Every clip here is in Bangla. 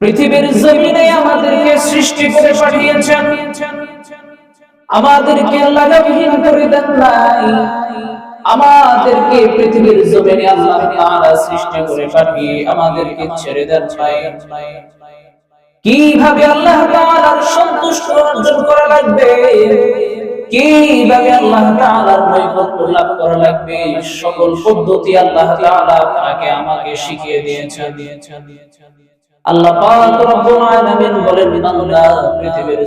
পৃথিবীর জমিনে আমাদেরকে সৃষ্টি করে পাঠিয়েছেন। আমাদেরকে করে দেন নাই। আমাদেরকে পৃথিবীর জমিনে আল্লাহ তাআলা সৃষ্টি করে পাঠিয়ে আমাদেরকে ছেড়ে দেন নাই। কীভাবে আল্লাহ তাআলার সন্তুষ্ট অর্জন করা লাগবে? কীভাবে আল্লাহ তাআলার নৈকট্য লাভ করা লাগবে। সকল পদ্ধতি আল্লাহ তাআলা আমাকে শিখিয়ে দিয়েছেন। আল্লাহ পাক রব্বুল আলামিন বলেন বান্দা পৃথিবীর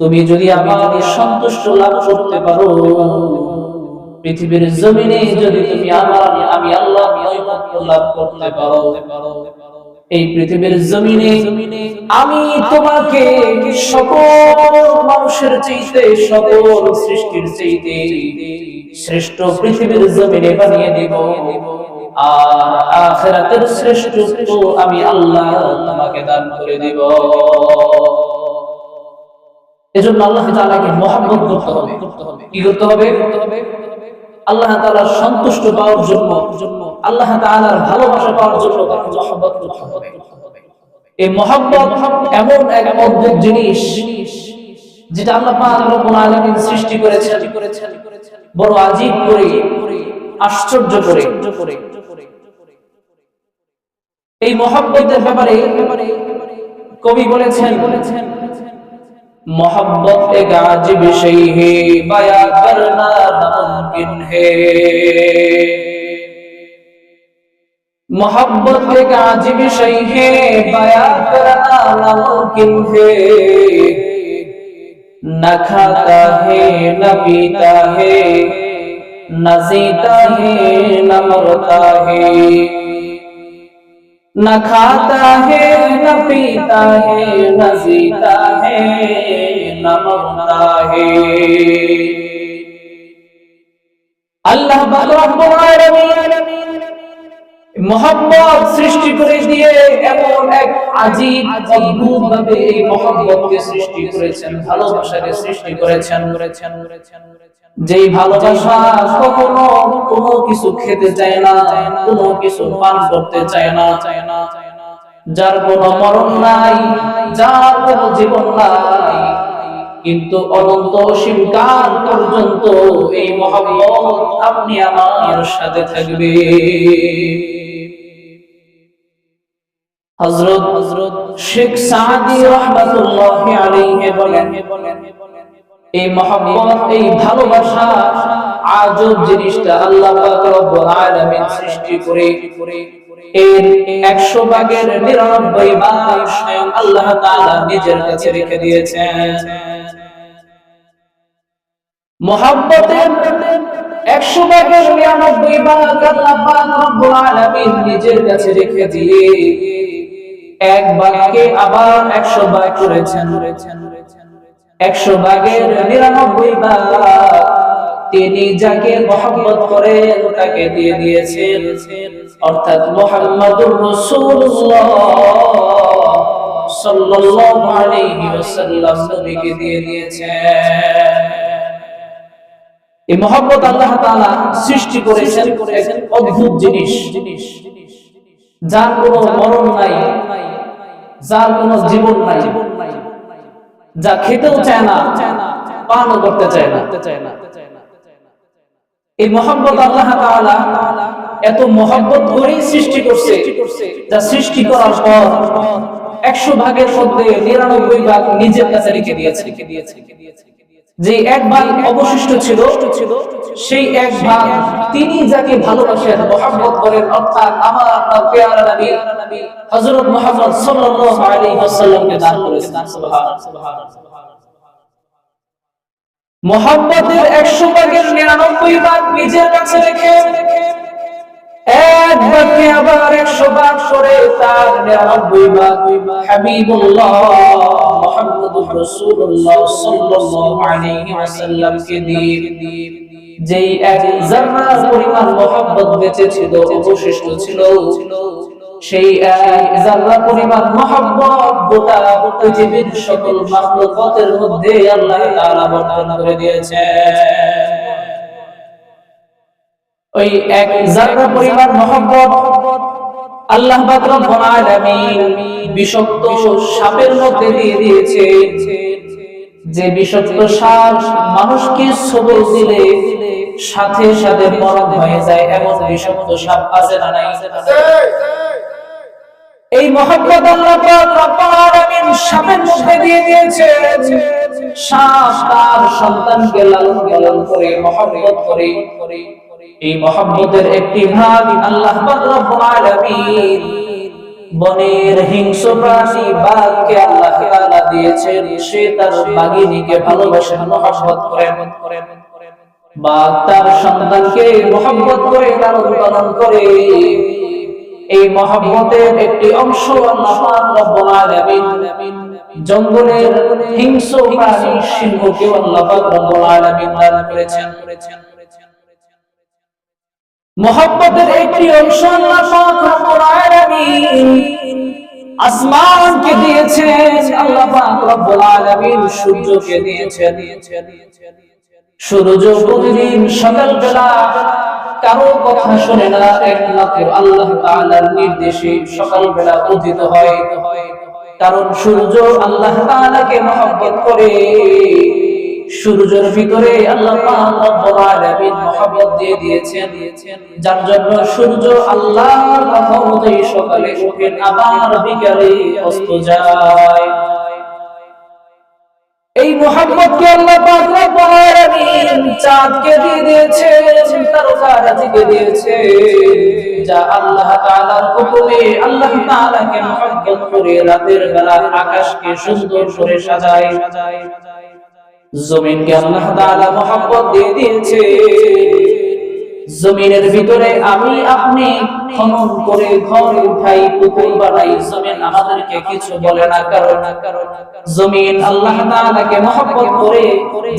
তুমি যদি আমার সন্তুষ্ট লাভ করতে পারো, পৃথিবীর জমিনে যদি তুমি আমার, আমি আল্লাহ নৈকট্য লাভ করতে পারো এই পৃথিবীর জমিনে আমি তোমাকে সকল মানুষের চাইতে, সকল সৃষ্টির চাইতে শ্রেষ্ঠ পৃথিবীর জমিনে বানিয়ে দিব। আর আমি আল্লাহ তোমাকে দান করে দিব। এজন্য আল্লাহ তাআলাকে মহব্বত করতে হবে। কি করতে হবে? আল্লাহ তাআলার সন্তুষ্ট পাওয়ার জন্য, আল্লাহ তাআলার ভালোবাসা পাওয়ার জন্য তাকে মহব্বত এই মহব্বত এমন এক অদ্ভুত জিনিস যেটা আল্লাহ সৃষ্টি করেছেন, বড় আজীব করে, আশ্চর্য করে। এই মহব্বতের ব্যাপারে কবি বলেছেন বলেছেন मोहब्बत एक अजीब शय है बया करना नामुमकिन है मोहब्बत एक अजीब शय है बया करना नामुमकिन है न खाता है न पीता है न जीता है न मरता है न खाता है न पीता है न जीता है न मरता है আল্লাহ পাক রব্বুল আলামিন মোহাম্মদ সৃষ্টি করে দিয়ে এমন এক আজীব অদ্ভুত ভাবে এই মোহাম্মদকে সৃষ্টি করেছেন ভালোবাসাকে সৃষ্টি করেছেন করেছেন যেই ভালোবাসা কখনো কোনো কিছু খেতে চায় না কোনো কিছু পান করতে চায় না চায় না যার কোনো মরণ নাই, যার কোনো জীবন নাই। কিন্তু অনন্ত অসীম কাল পর্যন্ত এই মহব্বত আপনি আমার সাথে থাকবে। হযরত হযরত শেখ সাদি রাহমাতুল্লাহি আলাইহি বলেন এই মহব্বত, এই ভালোবাসা আজব জিনিসটা আল্লাহ সৃষ্টি করে। এর 100 ভাগের 99 ভাগ স্বয়ং আল্লাহ নিজের কাছে রেখে দিয়েছেন। মহব্বতের 100 ভাগের 99 ভাগ আল্লাহ নিজের কাছে রেখে দিয়ে এক ভাগকে আবার 100 ভাগ করেছেন। একশো ভাগের নিরানব্বই ভাগ তিনি যাকে মহব্বত করেন তাকে দিয়ে দিয়েছেন। অর্থাৎ দিয়েছেন। এই সৃষ্টি করেছেন জিনিস। যার কোনো মরণ নাই, যার কোনো জীবন নাই। যা খেতেও চায় না, পানও করতে চায় না। এই মহব্বত আল্লাহ তাআলা এত মহব্বত করেই সৃষ্টি করছে, যা সৃষ্টি করার পর একশো ভাগের মধ্যে নিরানব্বই ভাগ নিজের কাছে রেখে দিয়েছে। রেখে দিয়েছে যে এক ভাগ অবশিষ্ট ছিল সেই এক ভাগ তিনি যাকে ভালোবাসেন, মহব্বত করেন, অর্থাৎ আমার আপনার পেয়ারা নবী, হযরত মুহাম্মদ সাল্লাল্লাহু আলাইহি ওয়াসাল্লামকে দান করেছেন, সুবহানাল্লাহ। মহব্বতের 100 ভাগের 99 ভাগ নিজের কাছে রেখে, এক ভাগকে আবার 100 ভাগ করে তার 99 ভাগ, হাবিবুল্লাহ মুহাম্মদুর রাসূলুল্লাহ সাল্লাল্লাহু আলাইহি ওয়াসাল্লামকে দিয়ে। যেই এক জাররা পরিমাণ মহব্বত বেঁচে ছিল, অবশিষ্ট ছিল। সেই এক জাররা পরিমাণ মহব্বত গোটা পৃথিবীর সকল মাখলুকাতের মধ্যে আল্লাহ তাআলা বর্তন করে দিয়েছে ওই এক জাররা পরিমাণ মহব্বত আল্লাহ পাক রব্বুল আলামিন বিষাক্ত সাপের মধ্যে দিয়ে দিয়েছে যে বিষাক্ত সাপ মানুষকে সবল দিলে সাথে সাথে মরণ হয়ে যায়, এমন বিষাক্ত সাপ আছে না নাই? এই মহব্বত আল্লাহ পাক রব্বুল আলামিন সাপের মধ্যে দিয়ে দিয়েছে সাপ তার সন্তানকে লালন পালন করে, মহব্বত করে। এই মহব্বতের একটি ভাগ আল্লাহ পাক রব্বুল আলামিন বনের হিংস্র প্রাণী বাঘকে আল্লাহ তাআলা দিয়েছেন। সে তার বাঘিনীকে ভালোবাসেন মহব্বত করেন বাঘ তার সন্তানকে মহব্বত করে লালন পালন করে। এই মহব্বতের একটি অংশ আল্লাহ রব্বুল আলামিন জঙ্গলের হিংস্র প্রাণী সিংহকে আল্লাহ রব্বুল আলামিন দান করেছেন। মহব্বতের একটি অংশ আসমানকে আলামিন সূর্যকে সূর্য প্রতিদিন সকালবেলা কারও কথা শুনে না আল্লাহ নির্দেশে সকালবেলা উদিত হয়। কারণ সূর্য আল্লাহ তাআলাকে মহব্বত করে। সূর্যের ভিতরে আল্লাহ পাক রব্বুল আলামিন দিয়ে দিয়েছেন। যার জন্য সূর্য আল্লাহর কথা মতোই সকালে আবার বিকালে অস্ত যায়। এই মোহাম্মদকে আল্লাহ পাক রব্বুল আলামিন চাঁদকে দিয়ে দিয়েছেন তারকারাজিকে যা আল্লাহ তাআলার হুকুমে আল্লাহ তাআলাকে মহব্বত করে রাতের বেলা আকাশকে সুন্দর করে সাজায়। জমিনকে আল্লাহ তাআলা মহব্বত দিয়ে দিয়েছে। জমিনের ভিতরে আমি আপনি খনন করে ঘর পুকুর বানাই, জমিন আমাদেরকে কিছু বলে না, কারণ জমিন আল্লাহ তাআলাকে করে,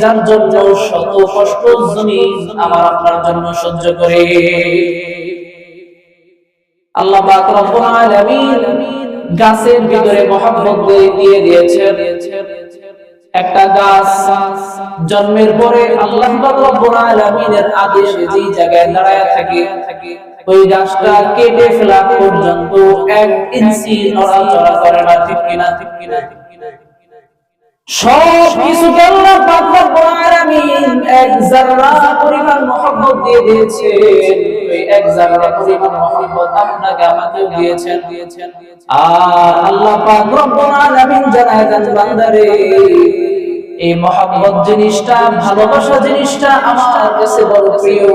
যার জন্য শত কষ্ট আমার আপনার জন্য সহ্য করে। আল্লাহ পাক রব্বুল আলামিন গাছের ভিতরে মহব্বত দিয়ে দিয়েছেন। একটা গাছ জন্মের পরে আল্লাহ রব্বুল আলামিনের আদেশে যেই জায়গায় দাঁড়ায় থাকে, ওই গাছটা কেটে ফেলা পর্যন্ত এক ইঞ্চি নড়াচড়া করে না, ঠিক ঠিক সব কিছু আল্লাহ পাক রব্বুল আলামিন এক যারা পরিমাণ দিয়ে দিয়েছে ওই এক যারা পরিমাণ আপনাকে আমাকে দিয়েছেন। দিয়েছেন আর আল্লাহ পাক রব্বুল আলামিন জানায় বান্দারে এই মহব্বত জিনিসটা, ভালোবাসা জিনিসটা আমার কাছে বড় প্রিয়।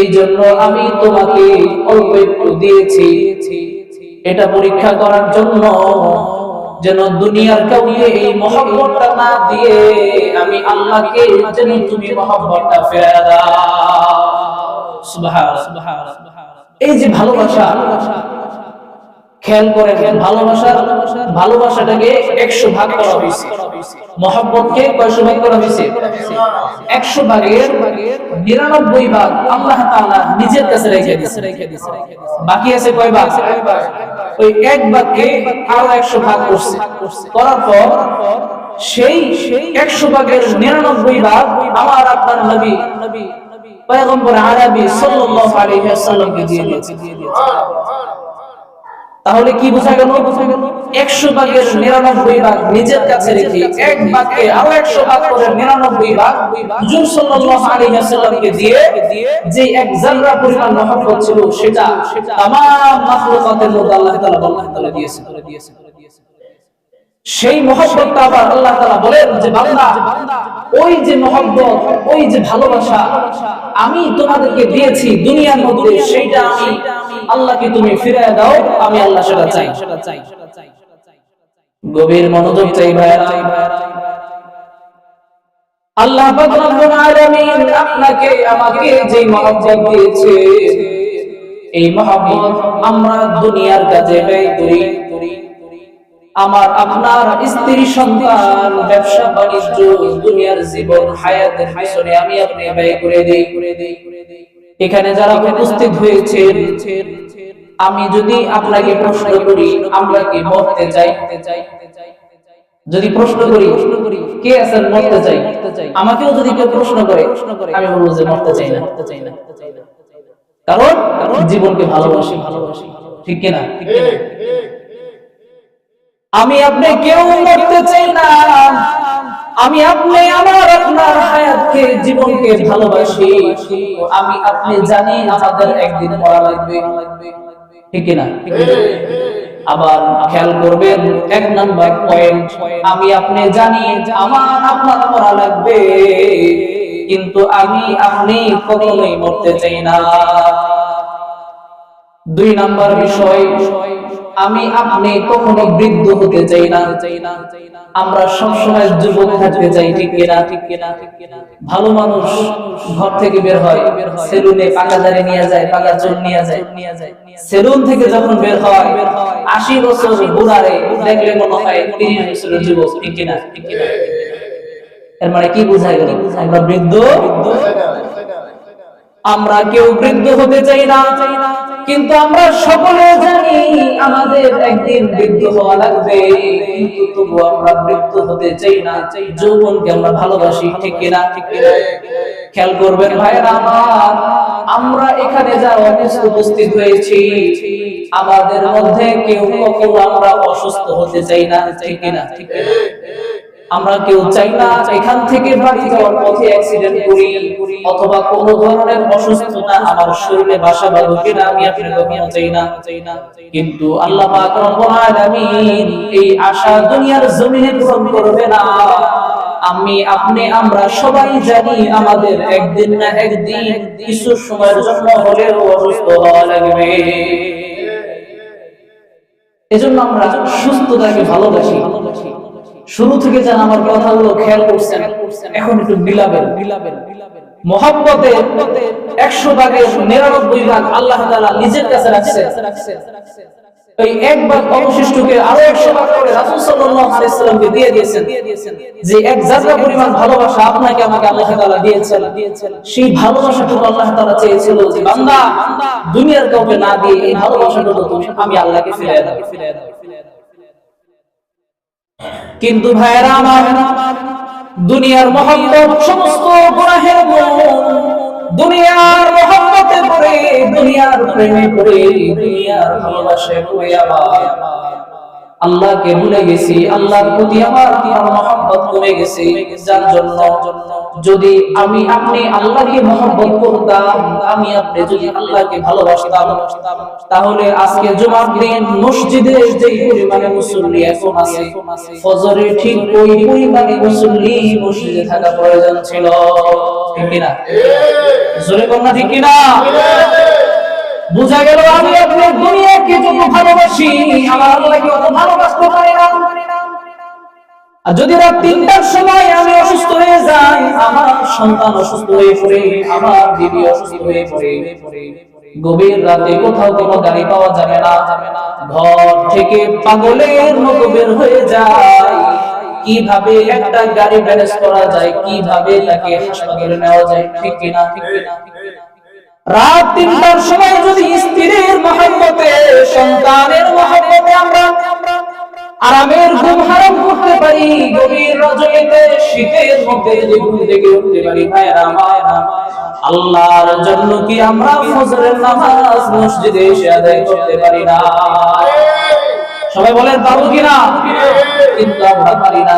এই জন্য আমি তোমাকে অল্প একটু দিয়েছি। এটা পরীক্ষা করার জন্য যেন দুনিয়ার কাউকে এই মহব্বতটা না দিয়ে আমি আল্লাহকে যেন তুমি মহব্বতটা ফেরা দাও। এই যে ভালোবাসা খেয়াল করেন, ভালোবাসার ভালোবাসাটাকে একশো ভাগ করা হয়েছে। মহব্বতকে কয়শো ভাগ করা হয়েছে? একশো ভাগের নিরানব্বই ভাগ আল্লাহ নিজের কাছে রেখে দিয়েছে। বাকি আছে কয় ভাগ? ওই এক ভাগকে আরও একশো ভাগ করছে। করার পর সেই একশো ভাগের নিরানব্বই ভাগ আমার আপনার নবী, পয়গম্বর আরবি সাল্লাল্লাহু আলাইহি ওয়াসাল্লামকে দিয়ে দিয়েছে। তাহলে কি বোঝা গেল একশো ভাগের নিরানব্বই ভাগ নিজের কাছে রেখে এক ভাগকে আরো একশো ভাগ করে নিরানব্বই ভাগ হুজুর সাল্লাল্লাহু আলাইহি ওয়াসাল্লামকে দিয়ে যে এক জাররা পরিমাণ মহব্বত ছিল সেটা तमाम মাখলুকাতের মধ্যে আল্লাহ তাআলা বর্ণনা করে দিয়েছে সেই মহব্বতটা আবার আল্লাহ তাআলা বলেন যে বান্দা ওই যে মহব্বত ওই যে ভালোবাসা আমি তোমাদেরকে দিয়েছি দুনিয়ার মধ্যে সেইটা আমি আল্লাহকে তুমি ফিরে দাও, আমি আল্লাহ সেটা চাই। গভীর মনোযোগ চাই ভাইরা আল্লাহ আপনাকে, আমাকে যে মহব্বত দিয়েছে, এই মহব্বত আমরা দুনিয়ার কাজে ব্যয় করি। আমার আপনার স্ত্রী সন্তান, ব্যবসা বাণিজ্য, দুনিয়ার জীবন, হায়াতের পিছনে আমি আপনি ব্যয় করে দেই। এখানে যারা উপস্থিত হয়েছেন আমি যদি আপনাকে প্রশ্ন করি আমরা কি মরতে চাই। যদি প্রশ্ন করি, কে আছেন মরতে চাই? আমাকেও যদি কেউ প্রশ্ন করে, আমি বলব যে মরতে চাই না। মরতে চাই না কারণ, জীবনকে ভালোবাসি। ভালোবাসি ঠিক কিনা? ঠিক কিনা আমি আপনি কেউ মরতে চাই না। আমি আপনি আমার আপনার হায়াতকে, জীবনকে ভালোবাসি। আমি আপনি জানি আমাদের একদিন মরা লাগবে। ঠিক কিনা? আবার খেয়াল করবেন, এক নাম্বার পয়েন্ট আমি আপনি জানি আমার আপনার মরা লাগবে। কিন্তু আমি আপনি কখনোই মরতে চাই না। দুই নাম্বার বিষয় আমি আপনি কখনো বৃদ্ধ হতে চাই না। আমরা সবসময় যুবক থাকতে চাই, ঠিক কিনা? ঠিক কিনা ঠিক কিনা ভালো মানুষ ঘর থেকে বের হয়, সেলুনে পাকা নিয়ে যায়, পাকা চুল নিয়ে যায়। নিয়ে যায় সেলুন থেকে যখন বের হয়, আশি বছর বুড়ারে দেখলে মনে হয় তিরিশ বছরের যুবক, ঠিক কিনা? ঠিক কিনা এর মানে কি বোঝায় গেল? আমরা বৃদ্ধ? আমরা কেউ বৃদ্ধ হতে চাই না। কিন্তু আমরা সকলে আমাদের একদিন বৃদ্ধ হওয়া লাগবে। কিন্তু তবু আমরা বৃদ্ধ হতে চাই না। যৌবনকে আমরা ভালোবাসি, ঠিক কিনা? ঠিক কিনা খেয়াল করবেন ভাইরা আমার, আমরা এখানে যা অফিসে উপস্থিত হয়েছি, আমাদের মধ্যে কেউ কখনো আমরা অসুস্থ হতে চাই না ঠিক কিনা ঠিক কিনা? আমরা কেউ চাই না এখান থেকে বাড়ি যাওয়ার পথে অ্যাক্সিডেন্ট করি, অথবা কোন ধরনের অসুস্থতা আমার শরীরে, বাসা বাঁধুক কিনা আমি আপনি কখনো চাই না। কিন্তু আল্লাহ পাক রব্বুল আলামিন এই আশা দুনিয়ার জমিনে পূরণ করবে না। আমি, আপনি, আমরা সবাই জানি আমাদের একদিন না একদিন কিছু সময়ের জন্য হলেও অসুস্থ হওয়া লাগবে। এজন্য আমরা সুস্থতাকে ভালোবাসি। শুরু থেকে যেন আমার কথাগুলো খেয়াল করছেন, এখন একটু মিলাবেন। মিলাবেন মহাব্বতে একশো ভাগের নিরানব্বই ভাগ আল্লাহ তাআলা নিজের কাছে পরিমাণ ভালোবাসা আল্লাহ ভালোবাসাটুকু আল্লাহ দুনিয়ার কাউকে না দিয়ে এই ভালোবাসাটুকু আমি আল্লাহকে ফিরিয়ে দাও। কিন্তু ভাইরা আমার, দুনিয়ার মহব্বত সমস্ত গুনাহের মূল দুনিয়ার মহব্বতে পড়ে, দুনিয়ার প্রেমে পড়ে, দুনিয়ার ভালোবাসে পড়ে আমার। আল্লাহকে ভুলে গেছি, আল্লাহর প্রতি আমার আমার মহব্বত কমে গেছে। যার জন্য যদি আমি আপনি আল্লাহকে মহব্বত করতাম, আমি আপনি যদি আল্লাহকে ভালোবাসতাম, তাহলে আজকে জুমার দিন মসজিদে যে পরিমাণে মুসল্লি এখন আছে ফজরে ঠিক ওই পরিমাণে মুসল্লি মসজিদে থাকা প্রয়োজন ছিল। ঠিক কিনা? জোরে কন্যা ঠিক কিনা? বুঝা গেল আমি আপনি দুনিয়াকে যত ভালোবাসি, আমার আল্লাহকে অত ভালোবাসতে পারি না। আর যদি রাত তিনটার সময় আমি অসুস্থ হয়ে যাই, আমার সন্তান অসুস্থ হয়ে পড়ে, আমার বিবি অসুস্থ হয়ে পড়ে। গভীর রাতে কোথাও কোনো গাড়ি পাওয়া যাবে না। ঘর থেকে পাগলের মতো বের হয়ে যায়। কীভাবে একটা গাড়ি ম্যানেজ করা যায়, কীভাবে তাকে হাসপাতালে নেওয়া যায় ঠিক কিনা ঠিক কিনা? রাত তিনটার সময় যদি স্ত্রীর মহাব্বতে, সন্তানের মহাব্বতে আমরা আরামের ঘুম হারাম করতে পারি, গভীর রজনীতে, শীতের মধ্যে যদি ঘুম থেকে উঠতে পারি ভাইরা মায়েরা, আল্লাহর জন্য কি আমরা ফজরের নামাজ মসজিদে এসে আদায় করতে পারি না? সবাই বলেন, পারব কিনা? কিন্তু আমরা পারি না।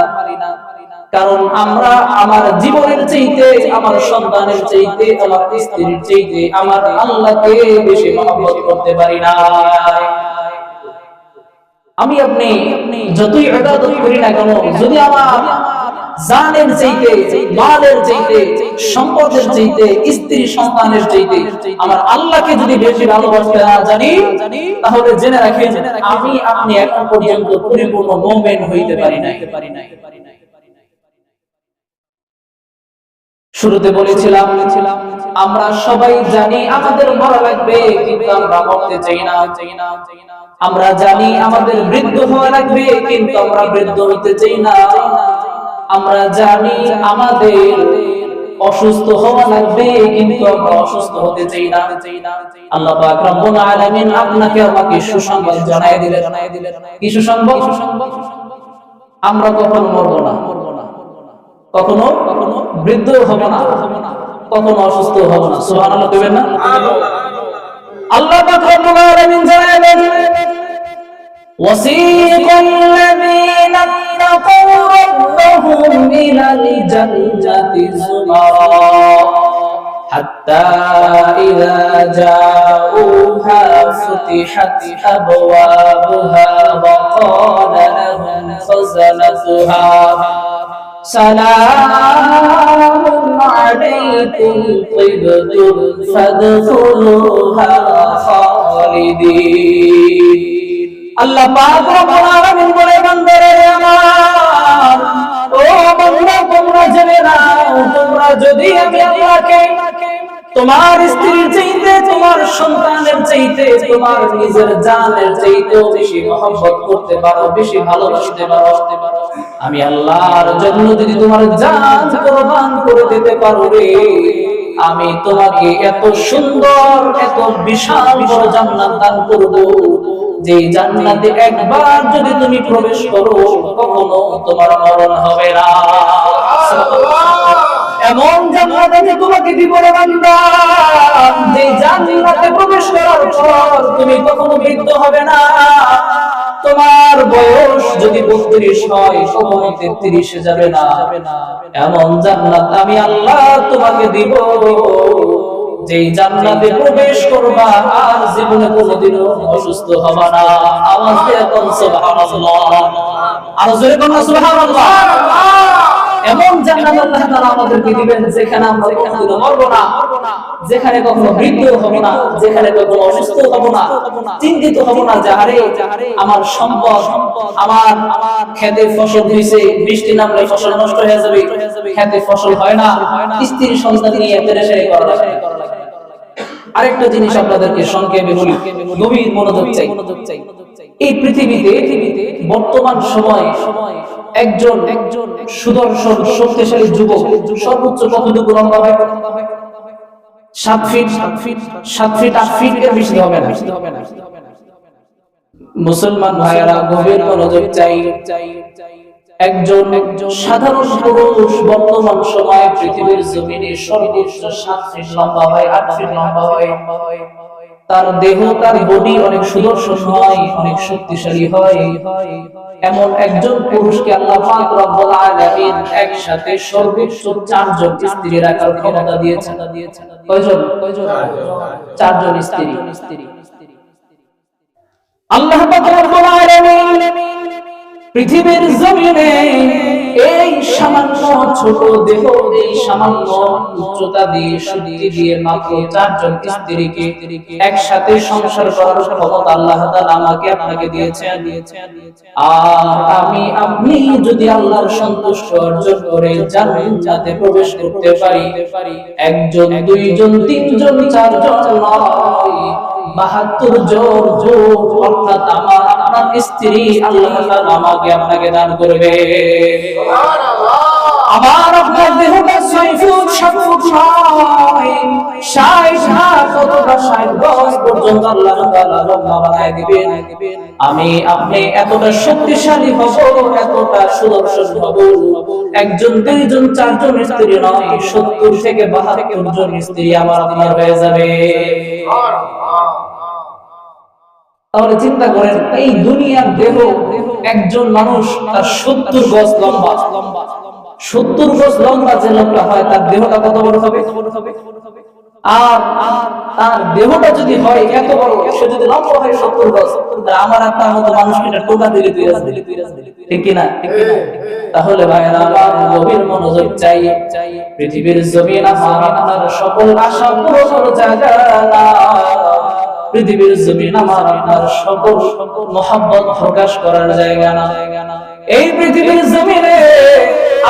কারণ আমরা আমার জীবনের চাইতে, আমার সন্তানের চাইতে, আমার স্ত্রীর চাইতে, আমার আল্লাহকে বেশি মহব্বত করতে পারি না। আমি আপনি যতই ইবাদত করি না কেন, যদি আমার জানের চাইতে, মালের চাইতে, সম্পদের চাইতে, স্ত্রী সন্তানের চাইতে আমার আল্লাহকে যদি বেশি ভালোবাসতে না জানি, তাহলে জেনে রাখেন, আমি আপনি এখন পর্যন্ত পরিপূর্ণ মোমেন হইতে পারি না পারি নাই। শুরুতে বলেছিলাম, আমরা সবাই জানি আমাদের মরা লাগবে, কিন্তু আমরা মরতে চাই না। আমরা জানি আমাদের বৃদ্ধ হওয়া লাগবে, কিন্তু আমরা বৃদ্ধ হতে চাই না। আমরা জানি আমাদের অসুস্থ হওয়া লাগবে, কিন্তু আমরা অসুস্থ হতে চাই না। আল্লাহ পাক রব্বুল আলামিন আপনাকে আমাকে সুসংবাদ জানায় দিলেন। কি সুসংবাদ? আমরা কখনো মরবো না? কখনো কখনো বৃদ্ধ হব না কখনো অসুস্থ হব না সুবহানাল্লাহ কইবেন না আল্লাহ পাক রব্বুল আলামিন জানালেন وسيق الذين اتقوا ربهم إلى الجنة زمرا حتى إذا جاءوها فتحت أبوابها وقال لهم خزنتها سلام عليكم طبتم فادخلوها خالدين আল্লাহ পাক রব্বুল আলামিন বলে বান্দারে আমার ও বান্দা তোমরা জেনে নাও তোমরা যদি আমি আল্লাহকে তোমার স্ত্রীর চাইতে তোমার সন্তানের চাইতে তোমার নিজের জানের চাইতে বেশি মহব্বত করতে পারো বেশি ভালোবাসতে পারো আমি আল্লাহর জন্য যদি তোমার জান কোরবান করে দিতে পারো রে, আমি তোমাকে এত সুন্দর, এত বিশাল বড় জান্নাত দান করব যে জান্নাতে একবার যদি তুমি প্রবেশ করো, কখনো তোমার মরণ হবে না। এমন জান্নাত তোমাকে দিব রে বান্দা যে জান্নাতে প্রবেশ করার পর তুমি কখনো বৃদ্ধ হবে না। তোমার বয়স যদি বত্রিশ হয়, সময় তেত্রিশে যাবে না। এমন জান্নাত আমি আল্লাহ তোমাকে দিব। যেই জান্নাতে প্রবেশ করবা, আর জীবনে কোনোদিনও অসুস্থ হবা না। আওয়াজ দিয়ে কোন সুবহানাল্লাহ। আর জোরে কোন সুবহানাল্লাহ। এমন জান্নাত আল্লাহ তাআলা আমাদেরকে দিবেন যেখানে আমরা কোনোদিনও মরবো না, যেখানে কখনো বৃদ্ধ হব না, যেখানে কখনো অসুস্থ হব না, চিন্তিত হব না, যাহারে আমার সম্পদ, আমার খেতে ফসল হইছে, বৃষ্টি নামলে ফসল নষ্ট হয়ে যাবে খেতে ফসল হয় না স্ত্রী সন্তান নিয়ে পেরেশানি করা লাগে। আরেকটা জিনিস আপনাদেরকে সংক্ষেপে বলি, গভীর মনোযোগ চাই। এই পৃথিবীতে বর্তমান সময় সময় একজন একজন সুদর্শন, শক্তিশালী যুবক, সর্বোচ্চ কতটুকু লম্বা হয় সাত ফিট সাত ফিট সাত ফিট আট ফিট এর বেশি হবে না। মুসলমান ভাইয়েরা, গভীর মনোযোগ চাই। একজন সাধারণ পুরুষ, বর্তমান সময়ে পৃথিবীর জমিনে সর্বোচ্চ সাত ফিট লম্বা হয়, আট ফিট লম্বা হয়। তার দেহ, তার বডি অনেক সুদর্শন হয়, অনেক শক্তিশালী হয়। এমন একজন পুরুষকে আল্লাহ পাক রব্বুল আলামিন একসাথে সর্বোচ্চ চারজন স্ত্রী রাখার ক্ষমতা দিয়েছেন। কয়জন কয়জন? চারজন স্ত্রী। আল্লাহ পাক রব্বুল আলামিন পৃথিবীর জমিনে এই সামান্য ছোট দেহ, এই সামান্য উচ্চতা দিয়ে, শক্তি দিয়ে মাত্র চারজন স্ত্রীকে একসাথে সংসার করার ক্ষমতা আল্লাহ তাআলা আমাকে আপনাকে দিয়েছেন। আর আমি, আপনি যদি আল্লাহর সন্তুষ্ট অর্জন করে জান্নাতে প্রবেশ করতে পারি, একজন, দুইজন, তিনজন, চারজন নয়, বাহাত্তর জন, অর্থাৎ আমার আপনার স্ত্রী আল্লাহ তাআলা আমাকে আপনাকে দান করবে। আমার আপনার দেহটা ছয় ফুট সাত ফুট নয় ষাট হাত অথবা ষাট গজ পর্যন্ত আল্লাহ তাআলা লম্বা বানায় দিবেন। আমি আপনি এতটা শক্তিশালী হব এতটা সুদর্শন হব। একজন দুইজন চারজন স্ত্রী নয় সত্তর থেকে বাহাত্তর জন স্ত্রী আমার আপনার হয়ে যাবে। তাহলে চিন্তা করেন, এই দুনিয়ার দেহ একজন মানুষ তার সত্তর গজ লম্বা। সত্তর গজ লম্বা যে লোকটা হয়, তার দেহটা কত বড় হবে? আর তার দেহটা যদি হয় এত বড়, সে যদি হয় সত্তর গজ আমার মতো টোকা দিলে তুই ঠিক কিনা? তাহলে ভাইয়েরা, আমার গভীর মনোযোগ চাই। পৃথিবীর জমিন আমার সকল আশা পুরো জায়গা পৃথিবীর জমিন আমার, আপনার সকল মহাব্বত প্রকাশ করার জায়গা না। এই পৃথিবীর জমিনে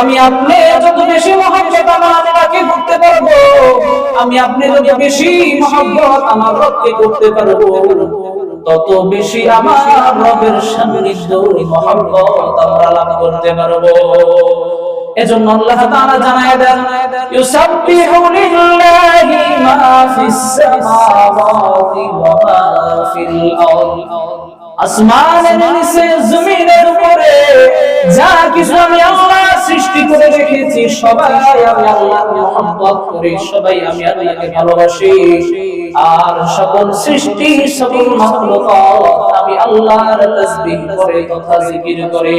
আমি আপনি যত বেশি মহাব্বত আমার আল্লাহকে করতে পারব, আমি আপনি যত বেশি মহাব্বত আমার রবকে করতে পারব, তত বেশি আমার রবের সান্নিধ্য মহাব্বত আমরা লাভ করতে পারব। এজন্য আল্লাহ তাআলা জানায় দেন ইউসাব্বিহু লিল্লাহি মা ফিস সামাওয়াতি ওয়া মা ফিল আরদ। আসমানের নিচে জমিনের উপরে যা কিছু আমি আল্লাহ সৃষ্টি করে রেখেছি, সবাই আমি আল্লাহর মহব্বত করি, সবাই আমি আল্লাহকে ভালোবাসি। আর সকল সৃষ্টি, সকল মাখলুকাত আমি আল্লাহর তাসবিহ করে তথা জিকির করে।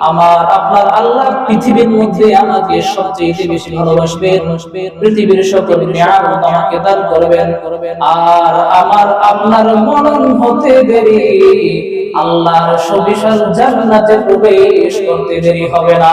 আমার, আপনার আল্লাহ পৃথিবীর মধ্যে আমাকে সবচেয়ে বেশি ভালোবাসবেন। পৃথিবীর সকল নিয়ামত আমাকে দান করবেন। আর আমার, আপনার মনন হতে দেরি। আল্লাহর সবিশাল জান্নাতে প্রবেশ করতে দেরি হবে না।